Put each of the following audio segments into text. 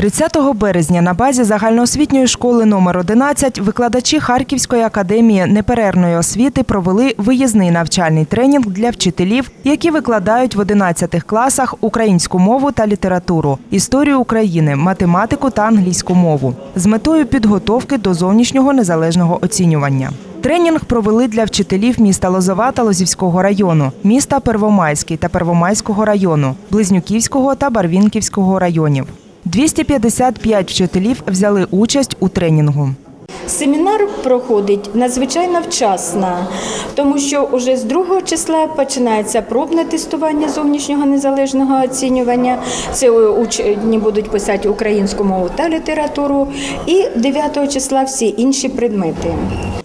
30 березня на базі загальноосвітньої школи номер 11 викладачі Харківської академії неперервної освіти провели виїзний навчальний тренінг для вчителів, які викладають в 11 класах українську мову та літературу, історію України, математику та англійську мову з метою підготовки до зовнішнього незалежного оцінювання. Тренінг провели для вчителів міста Лозова та Лозівського району, міста Первомайський та Первомайського району, Близнюківського та Барвінківського районів. 255 вчителів взяли участь у тренінгу. Семінар проходить надзвичайно вчасно, тому що вже з 2 числа починається пробне тестування зовнішнього незалежного оцінювання. Це учні будуть писати українську мову та літературу, і 9 числа всі інші предмети.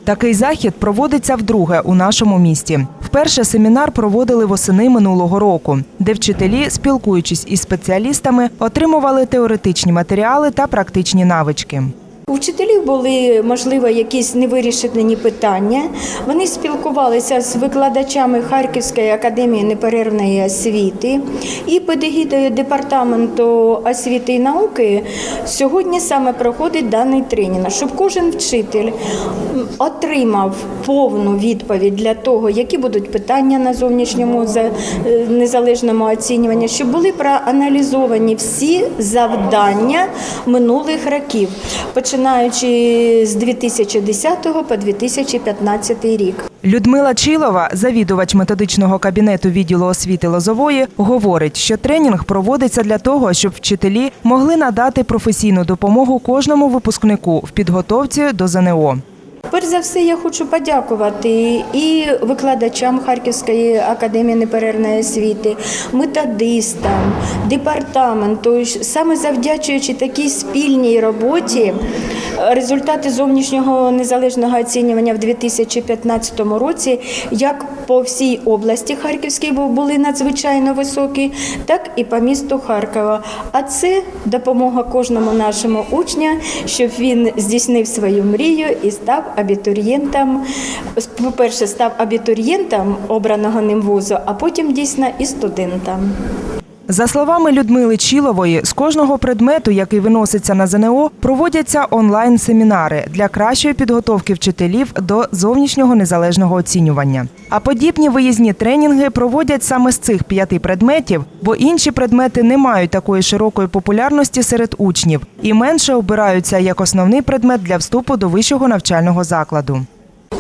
Такий захід проводиться вдруге у нашому місті. Вперше семінар проводили восени минулого року, де вчителі, спілкуючись із спеціалістами, отримували теоретичні матеріали та практичні навички. У вчителів були можливо якісь невирішені питання. Вони спілкувалися з викладачами Харківської академії неперервної освіти і під департаменту освіти і науки сьогодні саме проходить даний тренінг, щоб кожен вчитель отримав повну відповідь для того, які будуть питання на зовнішньому е, незалежному оцінюванні, щоб були проаналізовані всі завдання минулих років, починаючи з 2010 по 2015 рік. Людмила Чілова, завідувач методичного кабінету відділу освіти Лозової, говорить, що тренінг проводиться для того, щоб вчителі могли надати професійну допомогу кожному випускнику в підготовці до ЗНО. Перш за все, я хочу подякувати і викладачам Харківської академії неперервної освіти, методистам, департаменту. Саме завдячуючи такій спільній роботі, результати зовнішнього незалежного оцінювання в 2015 році, як по всій області Харківській були надзвичайно високі, так і по місту Харкова. А це допомога кожному нашому учню, щоб він здійснив свою мрію і став абітурієнтом. По-перше, став абітурієнтом обраного ним вузу, а потім дійсно і студентом. За словами Людмили Чілової, з кожного предмету, який виноситься на ЗНО, проводяться онлайн-семінари для кращої підготовки вчителів до зовнішнього незалежного оцінювання. А подібні виїзні тренінги проводять саме з цих п'яти предметів, бо інші предмети не мають такої широкої популярності серед учнів і менше обираються як основний предмет для вступу до вищого навчального закладу.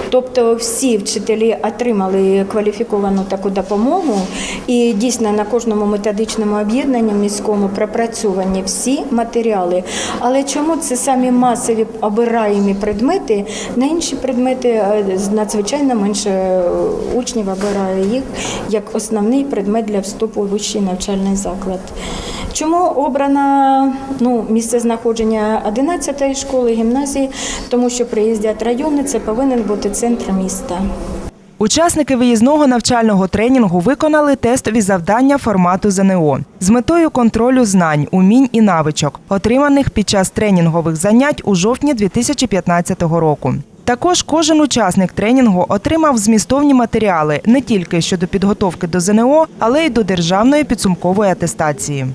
Тобто всі вчителі отримали кваліфіковану таку допомогу, і дійсно на кожному методичному об'єднанні міському пропрацьовані всі матеріали. Але чому це самі масові обираємі предмети? На інші предмети е, надзвичайно менше е, учнів обирає їх як основний предмет для вступу у вищий навчальний заклад. Чому обрана ну, місце знаходження 11-ї школи, гімназії? Тому що приїздять райони, це повинен бути центр міста. Учасники виїзного навчального тренінгу виконали тестові завдання формату ЗНО з метою контролю знань, умінь і навичок, отриманих під час тренінгових занять у жовтні 2015 року. Також кожен учасник тренінгу отримав змістовні матеріали не тільки щодо підготовки до ЗНО, але й до державної підсумкової атестації.